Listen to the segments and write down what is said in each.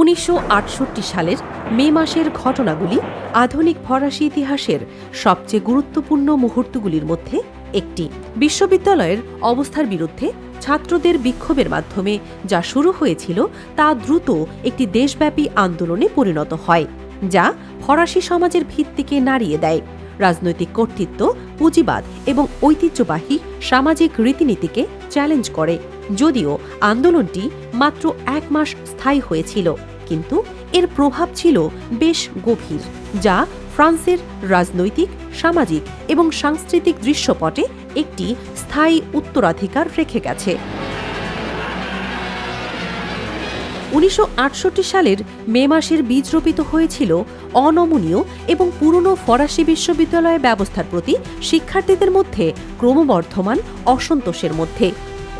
উনিশশো আটষট্টি সালের মে মাসের ঘটনাগুলি আধুনিক ফরাসি ইতিহাসের সবচেয়ে গুরুত্বপূর্ণ মুহূর্তগুলির মধ্যে একটি। বিশ্ববিদ্যালয়ের অবস্থার বিরুদ্ধে ছাত্রদের বিক্ষোভের মাধ্যমে যা শুরু হয়েছিল তা দ্রুত একটি দেশব্যাপী আন্দোলনে পরিণত হয়, যা ফরাসি সমাজের ভিত্তিকে নাড়িয়ে দেয়। রাজনৈতিক কর্তৃত্ব, পুঁজিবাদ এবং ঐতিহ্যবাহী সামাজিক রীতিনীতিকে চ্যালেঞ্জ করে, যদিও আন্দোলনটি মাত্র এক মাস স্থায়ী হয়েছিল। কিন্তু এর প্রভাব ছিল বেশ গভীর, যা ফ্রান্সের রাজনৈতিক, সামাজিক এবং সাংস্কৃতিক দৃশ্যপটে একটি স্থায়ী উত্তরাধিকার রেখে গেছে। উনিশশো আটষট্টি সালের মে মাসের বীজ রোপিত হয়েছিল অনমনীয় এবং পুরনো ফরাসি বিশ্ববিদ্যালয় ব্যবস্থার প্রতি শিক্ষার্থীদের মধ্যে ক্রমবর্ধমান অসন্তোষের মধ্যে।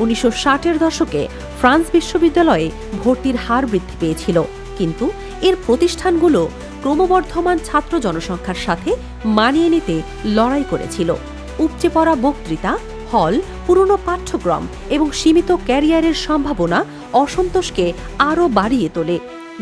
উনিশশো ষাটের দশকে ফ্রান্স বিশ্ববিদ্যালয়ে ভর্তির হার বৃদ্ধি পেয়েছিল। কিন্তু এর প্রতিষ্ঠানগুলো ক্রমবর্ধমান ছাত্র জনসংখ্যার সাথে মানিয়ে নিতে লড়াই করেছিল। উপচে পড়া বক্তৃতা, হল, পুরনো পাঠ্যক্রম এবং সীমিত ক্যারিয়ারের সম্ভাবনা অসন্তোষকে আরও বাড়িয়ে তোলে।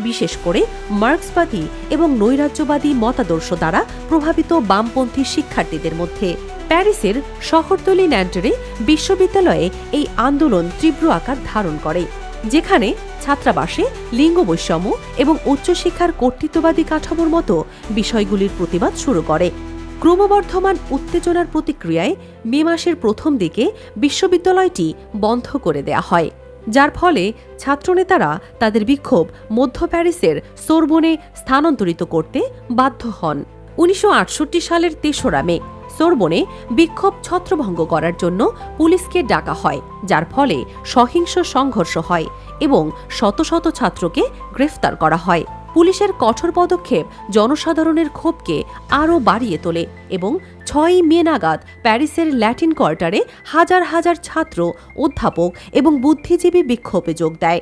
বিশেষ করে মার্ক্সবাদী এবং নৈরাজ্যবাদী মতাদর্শ দ্বারা প্রভাবিত বামপন্থী শিক্ষার্থীদের মধ্যে। প্যারিসের শহরতলি ন্যান্টারে বিশ্ববিদ্যালয়ে এই আন্দোলন তীব্র আকার ধারণ করে। যেখানে ছাত্রাবাসে লিঙ্গ বৈষম্য এবং উচ্চশিক্ষার কর্তৃত্ববাদী কাঠামোর মতো বিষয়গুলির প্রতিবাদ শুরু করে। ক্রমবর্ধমান উত্তেজনার প্রতিক্রিয়ায় মে মাসের প্রথম দিকে বিশ্ববিদ্যালয়টি বন্ধ করে দেয়া হয়। যার ফলে ছাত্রনেতারা তাদের বিক্ষোভ মধ্য প্যারিসের সোরবনে স্থানান্তরিত করতে বাধ্য হন। উনিশশো আটষট্টি সালের তেসরা মে সোরবনে বিক্ষোভ ছত্রভঙ্গ করার জন্য পুলিশকে ডাকা হয়, যার ফলে সহিংস সংঘর্ষ হয় এবং শত শত ছাত্রকে গ্রেফতার করা হয়। পুলিশের কঠোর পদক্ষেপ জনসাধারণের ক্ষোভকে আরও বাড়িয়ে তোলে এবং ছয়ই মে নাগাদ প্যারিসের ল্যাটিন কোয়ার্টারে হাজার হাজার ছাত্র, অধ্যাপক এবং বুদ্ধিজীবী বিক্ষোভে যোগ দেয়।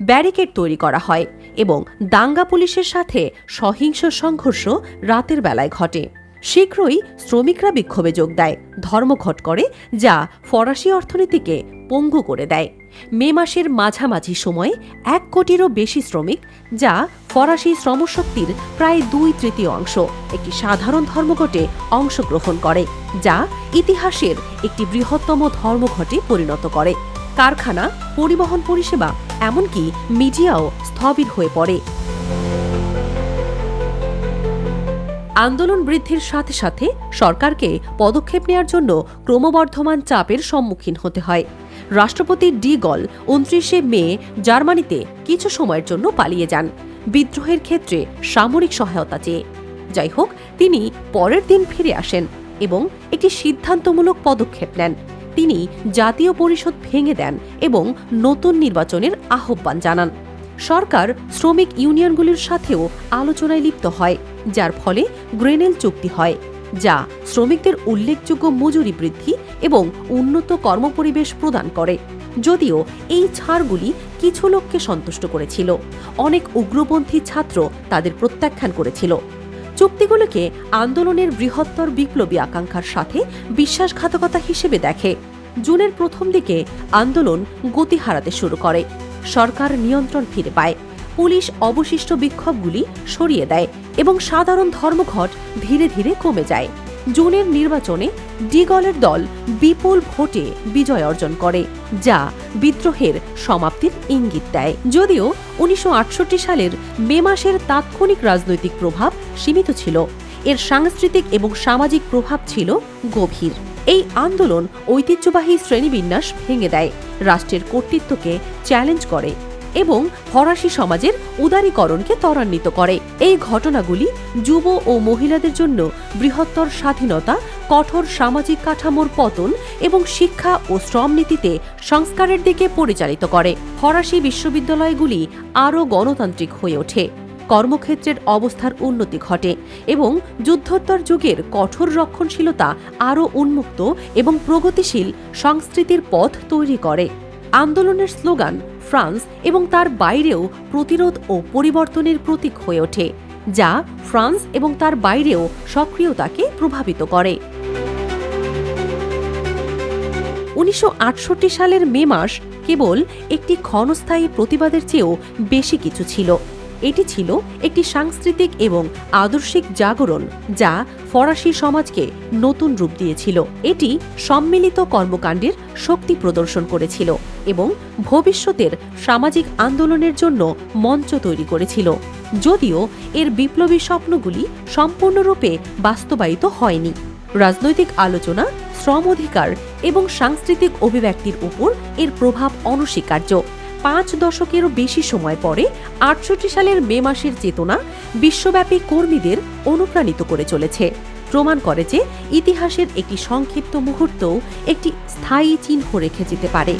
ব্যারিকেড তৈরি করা হয় এবং দাঙ্গা পুলিশের সাথে সহিংস সংঘর্ষ রাতের বেলায় ঘটে। শীঘ্রই শ্রমিকরা বিক্ষোভে যোগ দেয়, ধর্মঘট করে, যা ফরাসি অর্থনীতিকে পঙ্গু করে দেয়। মে মাসের মাঝামাঝি সময়ে এক কোটিরও বেশি শ্রমিক, যা ফরাসি শ্রমশক্তির প্রায় দুই তৃতীয় অংশ, একটি সাধারণ ধর্মঘটে অংশগ্রহণ করে, যা ইতিহাসের একটি বৃহত্তম ধর্মঘটে পরিণত করে। কারখানা, পরিবহন পরিষেবা, এমনকি মিডিয়াও স্থবির হয়ে পড়ে। আন্দোলন বৃদ্ধির সাথে সাথে সরকারকে পদক্ষেপ নেওয়ার জন্য ক্রমবর্ধমান চাপের সম্মুখীন হতে হয়। রাষ্ট্রপতি ডি গল উনত্রিশে মে জার্মানিতে কিছু সময়ের জন্য পালিয়ে যান। বিদ্রোহের ক্ষেত্রে সামরিক সহায়তা চেয়ে। যাই হোক, তিনি পরের দিন ফিরে আসেন এবং একটি সিদ্ধান্তমূলক পদক্ষেপ নেন। তিনি জাতীয় পরিষদ ভেঙে দেন এবং নতুন নির্বাচনের আহ্বান জানান। সরকার শ্রমিক ইউনিয়নগুলির সাথেও আলোচনায় লিপ্ত হয়, যার ফলে গ্রেনেল চুক্তি হয়, যা শ্রমিকদের উল্লেখযোগ্য মজুরি বৃদ্ধি এবং উন্নত কর্মপরিবেশ প্রদান করে। যদিও এই ছাড়গুলি কিছু লোককে সন্তুষ্ট করেছিল, অনেক উগ্রপন্থী ছাত্র তাদের প্রত্যাখ্যান করেছিল। চুক্তিগুলোকে আন্দোলনের বৃহত্তর বিপ্লবী আকাঙ্ক্ষার সাথে বিশ্বাসঘাতকতা হিসেবে দেখে। জুনের প্রথম দিকে আন্দোলন গতি হারাতে শুরু করে। সরকার নিয়ন্ত্রণ ফিরে পায়। পুলিশ অবশিষ্ট বিক্ষোভগুলি সরিয়ে দেয় এবং সাধারণ ধর্মঘট ধীরে ধীরে কমে যায়। জুনের নির্বাচনে ডিগলের দল বিপুল ভোটে বিজয় অর্জন করে, যা বিদ্রোহের সমাপ্তির ইঙ্গিত দেয়। যদিও উনিশশো আটষট্টি সালের মে মাসের তাৎক্ষণিক রাজনৈতিক প্রভাব সীমিত ছিল। এর সাংস্কৃতিক এবং সামাজিক প্রভাব ছিল গভীর। এই আন্দোলন ঐতিহ্যবাহী শ্রেণীবিন্যাস ভেঙে দেয়, রাষ্ট্রের কর্তৃত্বকে চ্যালেঞ্জ করে এবং ফরাসি সমাজের উদারীকরণকে ত্বরান্বিত করে। এই ঘটনাগুলি যুব ও মহিলাদের জন্য বৃহত্তর স্বাধীনতা, কঠোর সামাজিক কাঠামোর পতন এবং শিক্ষা ও শ্রম নীতিতে সংস্কারের দিকে পরিচালিত করে। ফরাসি বিশ্ববিদ্যালয়গুলি আরও গণতান্ত্রিক হয়ে ওঠে। কর্মক্ষেত্রের অবস্থার উন্নতি ঘটে এবং যুদ্ধোত্তর যুগের কঠোর রক্ষণশীলতা আরও উন্মুক্ত এবং প্রগতিশীল সংস্কৃতির পথ তৈরি করে। আন্দোলনের স্লোগান, ফ্রান্স এবং তার বাইরেও প্রতিরোধ ও পরিবর্তনের প্রতীক হয়ে ওঠে, যা ফ্রান্স এবং তার বাইরেও সক্রিয়তাকে প্রভাবিত করে। উনিশশো আটষট্টি সালের মে মাস কেবল একটি ক্ষণস্থায়ী প্রতিবাদের চেয়েও বেশি কিছু ছিল। এটি ছিল একটি সাংস্কৃতিক এবং আদর্শিক জাগরণ যা ফরাসি সমাজকে নতুন রূপ দিয়েছিল। এটি সম্মিলিত কর্মকাণ্ডের শক্তি প্রদর্শন করেছিল এবং ভবিষ্যতের সামাজিক আন্দোলনের জন্য মঞ্চ তৈরি করেছিল। যদিও এর বিপ্লবী স্বপ্নগুলি সম্পূর্ণরূপে বাস্তবায়িত হয়নি। রাজনৈতিক আলোচনা, শ্রম অধিকার এবং সাংস্কৃতিক অভিব্যক্তির উপর এর প্রভাব অনস্বীকার্য। পাঁচ দশকেরও বেশি সময় পরে আটষট্টি সালের মে মাসের চেতনা বিশ্বব্যাপী কর্মীদের অনুপ্রাণিত করে চলেছে। প্রমাণ করে যে ইতিহাসের একটি সংক্ষিপ্ত মুহূর্তও একটি স্থায়ী চিহ্ন রেখে যেতে পারে।